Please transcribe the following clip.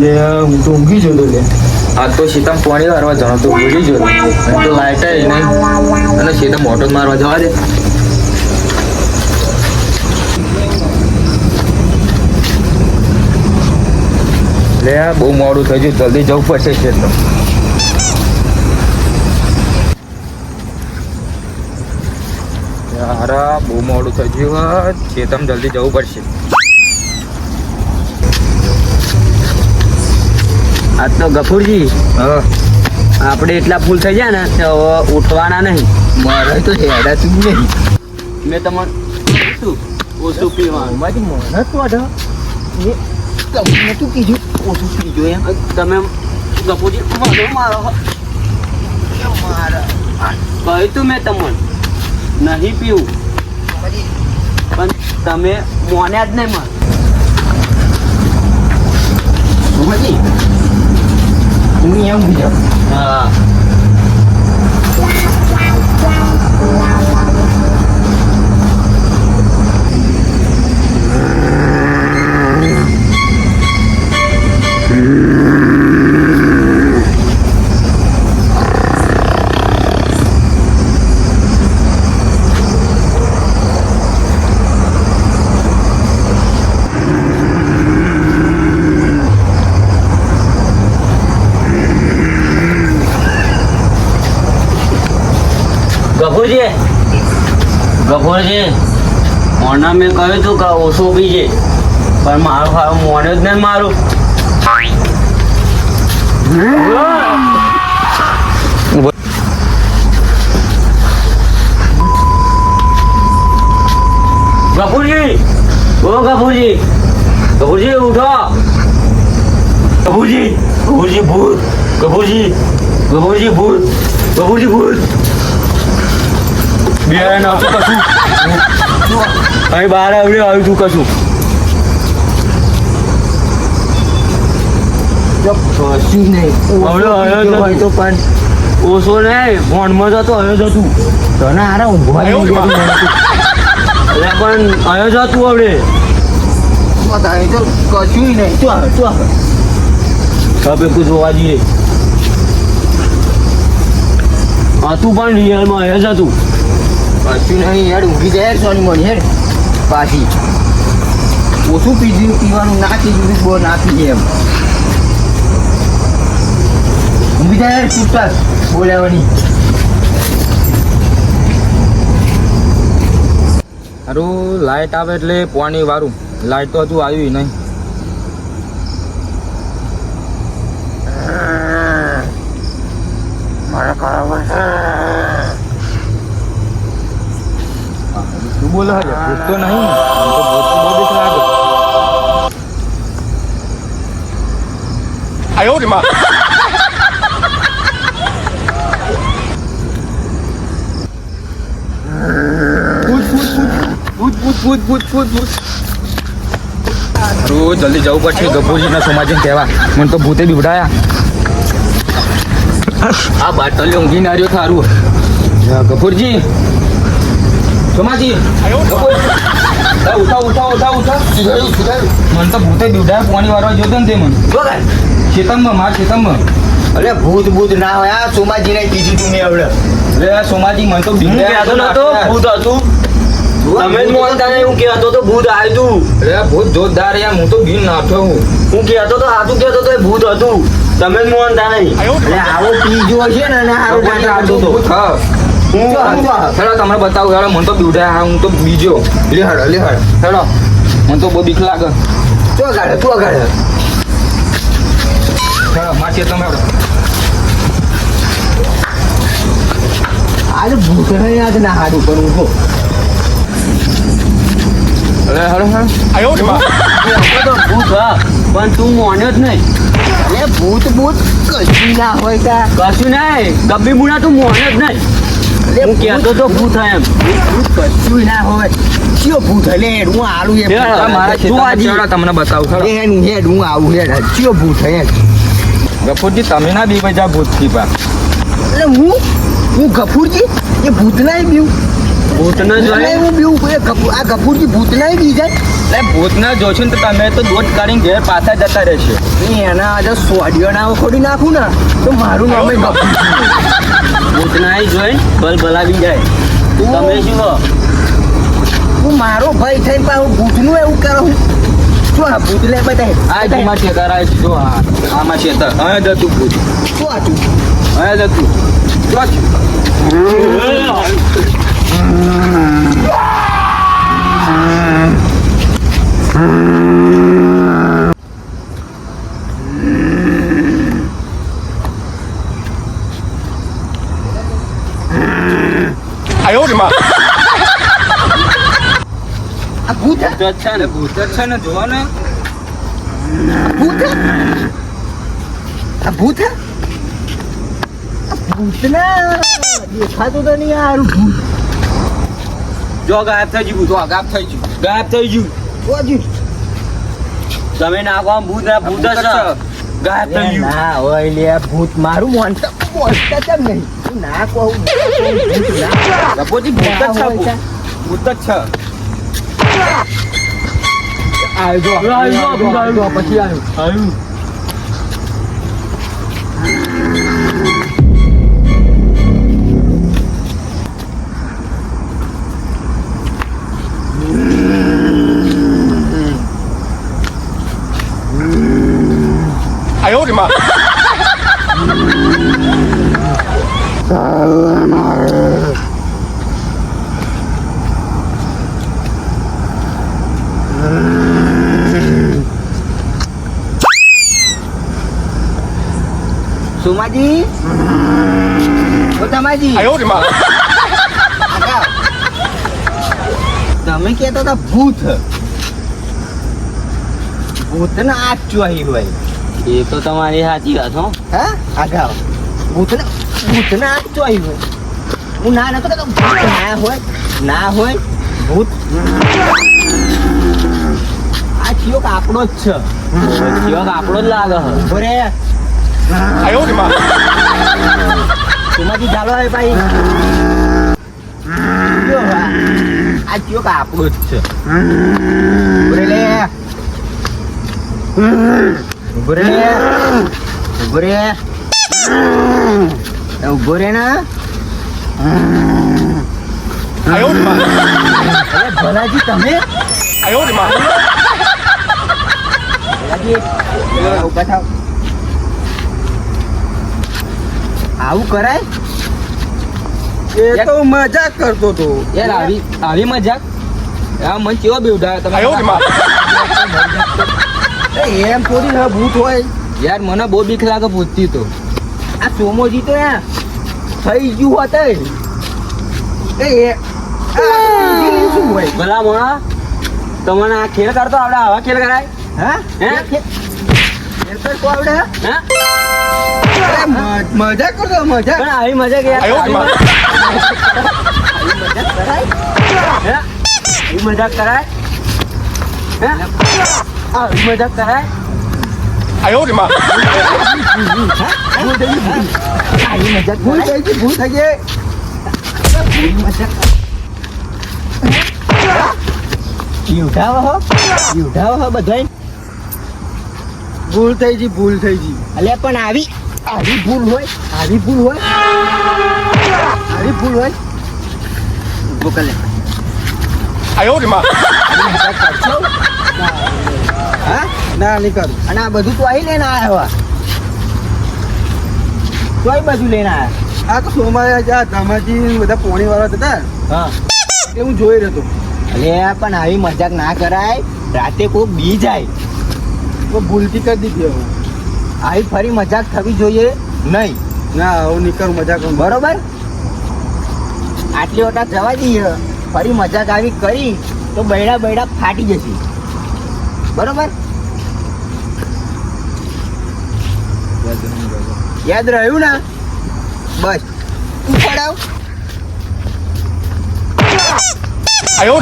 લે હું તો ઊંઘી જતો લે આ તો સીતામ પાણી વારવા જાણો તો ઊંઘી જતો અને તો લાઈટ નહીં અને સીતા મોટો મારવા જવા દે. લે બહુ મોડું થઈ ગયું, જલ્દી જવું પડશે ખેતર યાર બહુ મોડું થઈ ગયું ખેતમ જલ્દી જવું પડશે. આ તો ગફુરજી. હા. આપણે એટલા ફૂલ થઈ જાય ને તો ઉઠવાના નહીં. મારે તો હેડા તું નહીં. મેં તમને શું? ઓછું પીવાનું. મારી મને તો એ તમને તું કીધું? ઓછું પીજો એમ. તમે ગફુરજી મારો મારો. કહ્યું તું મેં તમને નહીં પીવું. પણ તમે મોન્યા જ નહીં મને ઉમાજી હું એમ બીજા ગફુરજી મોના મેં કહ્યું હતું કે ઓછો પીજે પણ મારું ખાવું મોને જ નહીં મારું. ગફુરજી! ઓ ગફુરજી! ગફુરજી, ઉઠો! ગફુરજી! ગફુરજી ભૂત! ગફુરજી! ગફુરજી ભૂત! ગફુરજી ભૂત! બે નહોતું કશું? અહીં બહાર આવડે આવ્યું તું કશું. કશું નહીં તો- પણ. ઓછો નહીં ફોનમાં જતો હવે જતું તને હારા ઊંઘવા. એટલે પણ હવે. જતું તો કશું નહીં. તું આવે તું આવે. હવે કુછ જોવા જઈએ. હતું પણ રિયલમાં હવે જતું કશું નહીં યાર ઊંઘી જાય સોની મોની, હેડ. પાછી. ઓછું પીધું, પીવાનું ના પીધું બહુ ના પીએ એમ. ઊંઘી જાય યાર ચૂપચાપ, બોલાવાની. સારું લાઇટ આવે એટલે પાણી વારું. લાઇટ તો હજુ આવ્યું નહીં તું બોલે બીક તો નહીં ને આમ તો ભૂત બહુ બીક જલ્દી જવું પડશે. ગભુજીના સોમાજીને કહેવા. મને તો ભૂતે બીવડાયા. આ બાટલ ઊંઘી ના રહ્યો થારું ગફુરજી. સોમાજી ઉઠા ઉઠા ઉઠા ઉઠા મને તો ભૂતે બીવડાયા પાણી વારવા જોતો ને તે મને ખેતરમાં માર ખેતરમાં અરે ભૂત ભૂત ના હોય આ સોમાજી ને કીધું તું મેં આવડે અરે આ સોમાજી મને તો કહેતો નતો ભૂત હતું તમે જ માનતા નહીં હું કહેતો તો ભૂત આવ્યું તું અરે ભૂત જોરદાર યાર હું તો બીન નાખ્યો હું હું કહેતો તો હાથું કહેતો તો એ ભૂત હતું તમે જ માનતા નહીં એટલે આવો પીજો છે ને આવો આવતો હતો હું હેડો તમને બતાવું હેડો મને તો બીવડાયા હું તો બીજો. લે હેડો લે હેડો. હેડો મને તો બહુ બીક લાગે. તો ગાડે તો ગાડે હેડો માથે તમે હેડો. આજે ભૂતને યાદ ના હાડું કરું છો અરે હેડો હેડો. આયો ભૂત હા પણ તું મોન્યો જ નહીં. અરે ભૂત ભૂત કશું ના હોય કા કશું નહીં. ગબ્બી મુના તું મોન્યો જ નહીં. હું કહેતો તો ભૂત એમ. ભૂત કશું ના હોય. કયો ભૂત? હેડ હું આલું એમ મારા ખેતરમાં તમને બતાવું હેડ હું હેડ હું આવું હેડ. કયો ભૂત હેડ ગફુરજી તમે ના બી બજા ભૂતથી પા એટલે હું? હું ગફુરજી? એ ભૂત ના બીવું. ભૂતને એટલે જોઈ હું બીવું આ ગફુરજી ભૂત બી જાય? એટલે ભૂતને જોશો ને તો તમે તો દોટ કાઢીને ઘેર પાછા જતા રહેશે. એના આજે સોડિયો ના ખોડી નાખું ને તો મારું નામ ભૂતના જોઈ બલ બલાવી જાય. તમે શું? હું મારો ભાઈ થઈને પાછું ભૂતનું એવું કરું શું આ ભૂત લે બધા આ છે આ જ આમાં ખેતર અહીંયા જતું ભૂત. શું હતું? અહીંયા જતું જો છે. આ ભૂત ભૂત છે ને ભૂત છે ને જોવો ને આ ભૂત? આ ભૂત હે? આ દેખાતું તો નહીં આ ભૂત જો ગાયબ થઈ ગયું તો ગાયબ થઈ ગયું. ગાયબ થઈ ગયું. ઓજી. તમે નાખો આમ ભૂત ના ભૂત જ. ગાયબ થઈ ગયું. ના હોય લે ભૂત મારું મોનતા મોનતા કેમ નહીં. હું ના કહું ના ભૂત ભૂત જ છે ભૂત. જ છે. આવજો, આવજો, પછી આવ્યું સુમાજી ઓ તમાજી આગળ. તમે કહેતો હતા ભૂત ભૂત ને આજ ચોહી હોય એ તો તમારી સાચી વાત હો. હા? આગળ ભૂત ને ભૂત ને આજ ચોહી હોય. હું ના નતો તો ભૂત ના હોય ના હોય ભૂત આ ચિયોક આપણો જ છે. જીવક આપણો જ લાગે છે. બોરે સુમાજી ચાલો હે ભાઈ. આ? આ ચિયોક આપણો જ છે. બોરે લે. ઊભો રે. ઊભો રે. ઊભો રે ને. ભલાજી તમે? ભલાજી થાવ. આવું કરાય? એ તો મજાક કરતો તો યાર આવી આવી મજાક? આ મન કેવો બેવડા તમે? એમ થોડી ના ભૂત હોય. યાર મને બહુ બીક લાગે ભૂતથી તો. આ સોમોજી તો યાર થઈ ગયું હોત એ શું હોય? ભલા મોણા તમને આ ખેલ કરતો આવડે આવા ખેલ કરાય? હા? હે? ખેલ કરતો આવડે? હે? અરે મજાક કરતો મજા પણ આવી મજા કે યાર આવી મજા- મજાક કરાય? હે? આવી મજાક કરાય હે આવી મજાક કરાય ભૂલ થઈ ગઈ ભૂલ થઈ ગઈ ભૂલ મજાક હો યુઠાવો હો ભૂલ થઈ ગઈ ભૂલ થઈ ગઈ અલે પણ આવી આવી ભૂલ હોય આવી ભૂલ હોય આવી ભૂલ હોય ગોકલે આયો રે? હા ના નીકળ. અને આ બધું તો અહીં લઈને આવ્યા તોય બધું લઈને આવ્યા આ તો સોમારે આ ધામાજી બધા પોણી વાળા હતા હા. એ હું જોઈ રહ્યો અરે પણ આવી મજાક ના કરાય. રાતે કોઈ બી જાય. તો ભૂલથી કરી દીધી હવે. આવી ફરી મજાક થવી જોઈએ નહીં. ના હું નીકળ મજાક બરોબર? આટલી વટા જવા દઈએ. ફરી મજાક આવી કરી તો બૈડા બૈડા ફાટી જશે. બરોબર? યાદ રહ્યું ના? બસ. ઉપાડાવ આયો.